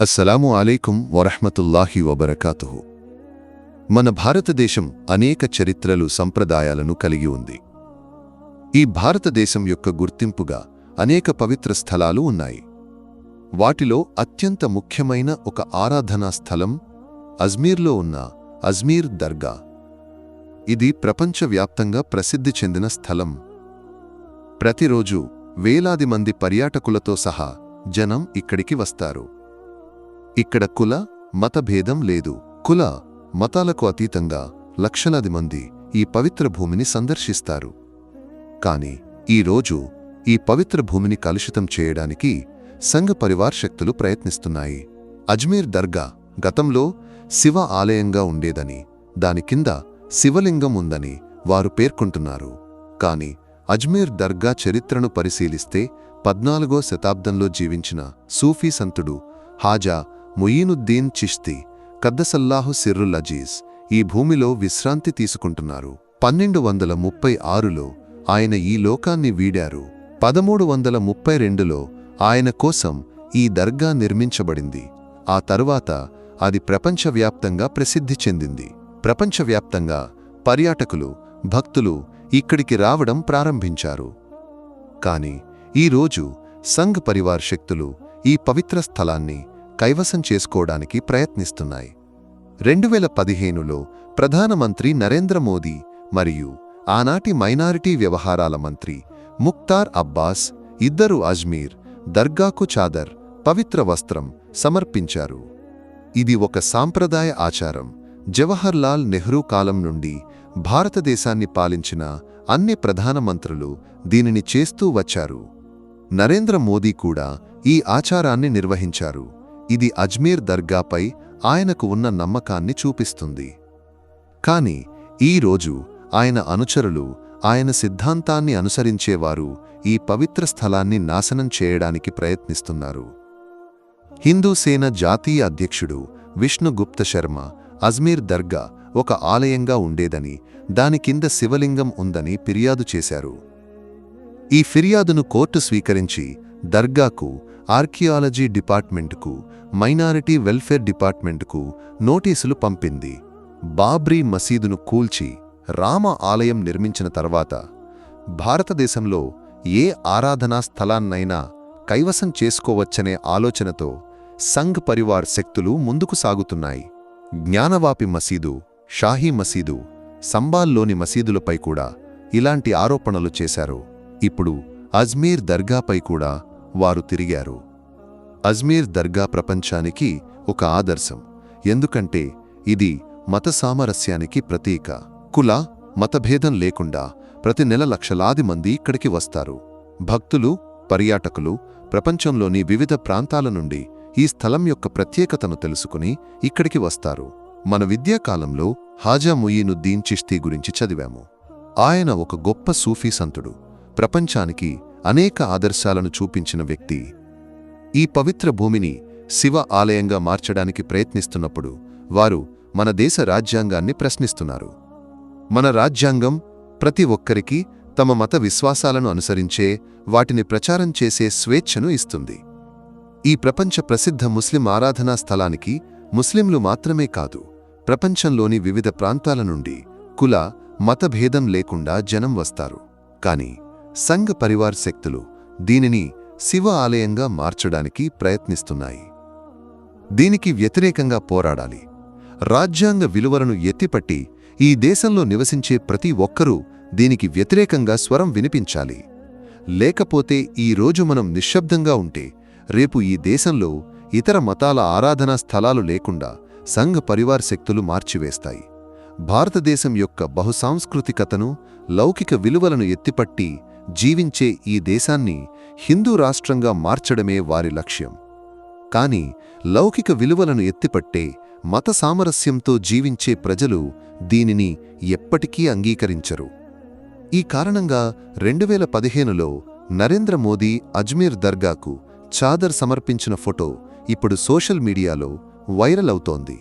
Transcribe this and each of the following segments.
అస్సలాము అలైకుం వరహ్మతుల్లాహి వబరకాతుహు. మన భారతదేశం అనేక చరిత్రలు సంప్రదాయాలను కలిగి ఉంది. ఈ భారతదేశం యొక్క గుర్తింపుగా అనేక పవిత్ర స్థలాలు ఉన్నాయి. వాటిలో అత్యంత ముఖ్యమైన ఒక ఆరాధనా స్థలం అజ్మీర్లో ఉన్న అజ్మీర్ దర్గా. ఇది ప్రపంచవ్యాప్తంగా ప్రసిద్ధి చెందిన స్థలం. ప్రతిరోజు వేలాది మంది పర్యాటకులతో సహా జనం ఇక్కడికి వస్తారు. ఇక్కడ కుల మతభేదం లేదు. కుల మతాలకు అతీతంగా లక్షలాది మంది ఈ పవిత్ర భూమిని సందర్శిస్తారు. కాని ఈరోజు ఈ పవిత్ర భూమిని కలుషితం చేయడానికి సంఘ పరివార్ శక్తులు ప్రయత్నిస్తున్నాయి. అజ్మీర్ దర్గా గతంలో శివ ఆలయంగా ఉండేదని దాని కింద శివలింగం ఉందని వారు పేర్కొంటున్నారు. కాని అజ్మీర్ దర్గా చరిత్రను పరిశీలిస్తే పద్నాలుగో శతాబ్దంలో జీవించిన సూఫీ సంతుడు హాజా ముయీనుద్దీన్ చిష్తి కద్దసల్లాహు సిర్రుల్ అజీజ్ ఈ భూమిలో విశ్రాంతి తీసుకుంటున్నారు. పన్నెండు వందల ముప్పై ఆరులో ఆయన ఈ లోకాన్ని వీడారు. పదమూడు వందల ముప్పై రెండులో ఆయన కోసం ఈ దర్గా నిర్మించబడింది. ఆ తరువాత అది ప్రపంచవ్యాప్తంగా ప్రసిద్ధి చెందింది. ప్రపంచవ్యాప్తంగా పర్యాటకులు భక్తులు ఇక్కడికి రావడం ప్రారంభించారు. కాని ఈరోజు సంఘ్ పరివార్ శక్తులు ఈ పవిత్ర స్థలాన్ని కైవసం చేసుకోవడానికి ప్రయత్నిస్తున్నాయి. రెండు వేల పదిహేనులో ప్రధానమంత్రి నరేంద్ర మోదీ మరియు ఆనాటి మైనారిటీ వ్యవహారాల మంత్రి ముక్తార్ అబ్బాస్ ఇద్దరు అజ్మీర్ దర్గాకు చాదర్ పవిత్ర వస్త్రం సమర్పించారు. ఇది ఒక సాంప్రదాయ ఆచారం. జవహర్లాల్ నెహ్రూ కాలం నుండి భారతదేశాన్ని పాలించిన అన్ని ప్రధానమంత్రులు దీనిని చేస్తూ వచ్చారు. నరేంద్ర మోదీ కూడా ఈ ఆచారాన్ని నిర్వహించారు. ఇది అజ్మీర్ దర్గాపై ఆయనకు ఉన్న నమ్మకాన్ని చూపిస్తుంది. కాని ఈ రోజు ఆయన అనుచరులు ఆయన సిద్ధాంతాన్ని అనుసరించేవారు ఈ పవిత్ర స్థలాన్ని నాశనం చేయడానికి ప్రయత్నిస్తున్నారు. హిందూ సేన జాతీయ అధ్యక్షుడు విష్ణుగుప్త శర్మ అజ్మీర్ దర్గా ఒక ఆలయంగా ఉండేదని దాని కింద శివలింగం ఉందని ఫిర్యాదు చేశారు. ఈ ఫిర్యాదును కోర్టు స్వీకరించి దర్గాకు ఆర్కియాలజీ డిపార్ట్మెంటుకు మైనారిటీ వెల్ఫేర్ డిపార్ట్మెంటుకు నోటీసులు పంపింది. బాబ్రీ మసీదును కూల్చి రామ ఆలయం నిర్మించిన తర్వాత భారతదేశంలో ఏ ఆరాధనా స్థలాన్నైనా కైవసం చేసుకోవచ్చనే ఆలోచనతో సంఘ్ పరివార్ శక్తులు ముందుకు సాగుతున్నాయి. జ్ఞానవాపి మసీదు షాహీ మసీదు సంబాల్లోని మసీదులపై కూడా ఇలాంటి ఆరోపణలు చేశారు. ఇప్పుడు అజ్మీర్ దర్గాపై కూడా వారు తిరిగారు. అజ్మీర్ దర్గా ప్రపంచానికి ఒక ఆదర్శం. ఎందుకంటే ఇది మత సామరస్యానికి ప్రతీక. కుల మతభేదం లేకుండా ప్రతి నెల లక్షలాది మంది ఇక్కడికి వస్తారు. భక్తులు పర్యాటకులు ప్రపంచంలోని వివిధ ప్రాంతాల నుండి ఈ స్థలం యొక్క ప్రత్యేకతను తెలుసుకుని ఇక్కడికి వస్తారు. మన విద్యాకాలంలో హాజా ముయీనుద్దీన్ చిష్తీ గురించి చదివాము. ఆయన ఒక గొప్ప సూఫీ సంతుడు. ప్రపంచానికి అనేక ఆదర్శాలను చూపించిన వ్యక్తి ఈ పవిత్ర భూమిని శివ ఆలయంగా మార్చడానికి ప్రయత్నిస్తున్నప్పుడు వారు మన దేశ రాజ్యాంగాన్ని ప్రశ్నిస్తున్నారు. మన రాజ్యాంగం ప్రతి ఒక్కరికి తమ మత విశ్వాసాలను అనుసరించే వాటిని ప్రచారం చేసే స్వేచ్ఛను ఇస్తుంది. ఈ ప్రపంచ ప్రసిద్ధ ముస్లిం ఆరాధనా స్థలానికి ముస్లింలు మాత్రమే కాదు ప్రపంచంలోని వివిధ ప్రాంతాల నుండి కుల మతభేదం లేకుండా జనం వస్తారు. కాని సంఘ పరివార్ శక్తులు దీనిని శివ ఆలయంగా మార్చడానికి ప్రయత్నిస్తున్నాయి. దీనికి వ్యతిరేకంగా పోరాడాలి. రాజ్యాంగ విలువలను ఎత్తిపట్టి ఈ దేశంలో నివసించే ప్రతి ఒక్కరూ దీనికి వ్యతిరేకంగా స్వరం వినిపించాలి. లేకపోతే ఈ రోజు మనం నిశ్శబ్దంగా ఉంటే రేపు ఈ దేశంలో ఇతర మతాల ఆరాధనా స్థలాలు లేకుండా సంఘ పరివార్ శక్తులు మార్చివేస్తాయి. భారతదేశం యొక్క బహుసాంస్కృతికతను లౌకిక విలువలను ఎత్తిపట్టి జీవించే ఈ దేశాన్ని హిందూ రాష్ట్రంగా మార్చడమే వారి లక్ష్యం. కాని లౌకిక విలువలను ఎత్తిపట్టే మత సామరస్యంతో జీవించే ప్రజలు దీనిని ఎప్పటికీ అంగీకరించరు. ఈ కారణంగా రెండువేల పదిహేనులో నరేంద్ర మోదీ అజ్మీర్ దర్గాకు చాదర్ సమర్పించిన ఫోటో ఇప్పుడు సోషల్ మీడియాలో వైరల్ అవుతోంది.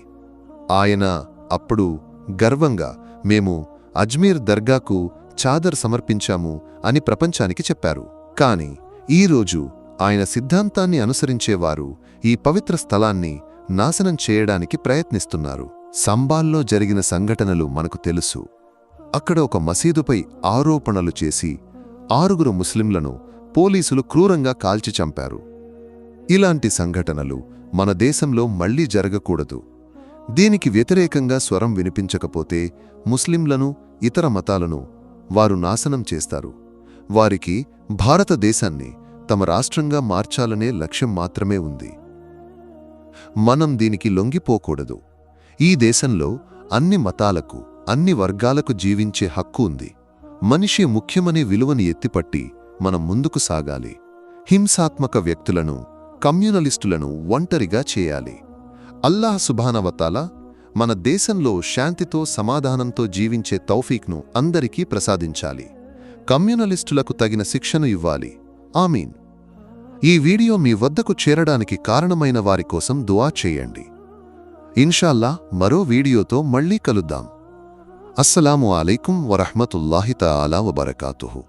ఆయన అప్పుడు గర్వంగా మేము అజ్మీర్ దర్గాకు చాదర్ సమర్పించాము అని ప్రపంచానికి చెప్పారు. కాని ఈరోజు ఆయన సిద్ధాంతాన్ని అనుసరించేవారు ఈ పవిత్ర స్థలాన్ని నాశనం చేయడానికి ప్రయత్నిస్తున్నారు. సంబాల్లో జరిగిన సంఘటనలు మనకు తెలుసు. అక్కడ ఒక మసీదుపై ఆరోపణలు చేసి ఆరుగురు ముస్లింలను పోలీసులు క్రూరంగా కాల్చి చంపారు. ఇలాంటి సంఘటనలు మన దేశంలో మళ్ళీ జరగకూడదు. దీనికి వ్యతిరేకంగా స్వరం వినిపించకపోతే ముస్లింలను ఇతర మతాలను వారు నాశనం చేస్తారు. వారికి భారతదేశాన్ని తమ రాష్ట్రంగా మార్చాలనే లక్ష్యం మాత్రమే ఉంది. మనం దీనికి లొంగిపోకూడదు. ఈ దేశంలో అన్ని మతాలకు అన్ని వర్గాలకు జీవించే హక్కు ఉంది. మనిషి ముఖ్యమనే విలువని ఎత్తిపట్టి మనం ముందుకు సాగాలి. హింసాత్మక వ్యక్తులను కమ్యూనలిస్టులను ఒంటరిగా చేయాలి. అల్లాహ్ సుభానవతాల మన దేశంలో శాంతితో సమాధానంతో జీవించే తౌఫీక్ను అందరికీ ప్రసాదించాలి. కమ్యూనలిస్టులకు తగిన శిక్షను ఇవ్వాలి. ఆమీన్. ఈ వీడియో మీ వద్దకు చేరడానికి కారణమైన వారి కోసం దువా చేయండి. ఇన్షాల్లా మరో వీడియోతో మళ్ళీ కలుద్దాం. అస్సలాము అలైకుం వరహమతుల్లాహిత అలా వబరకాతుహు.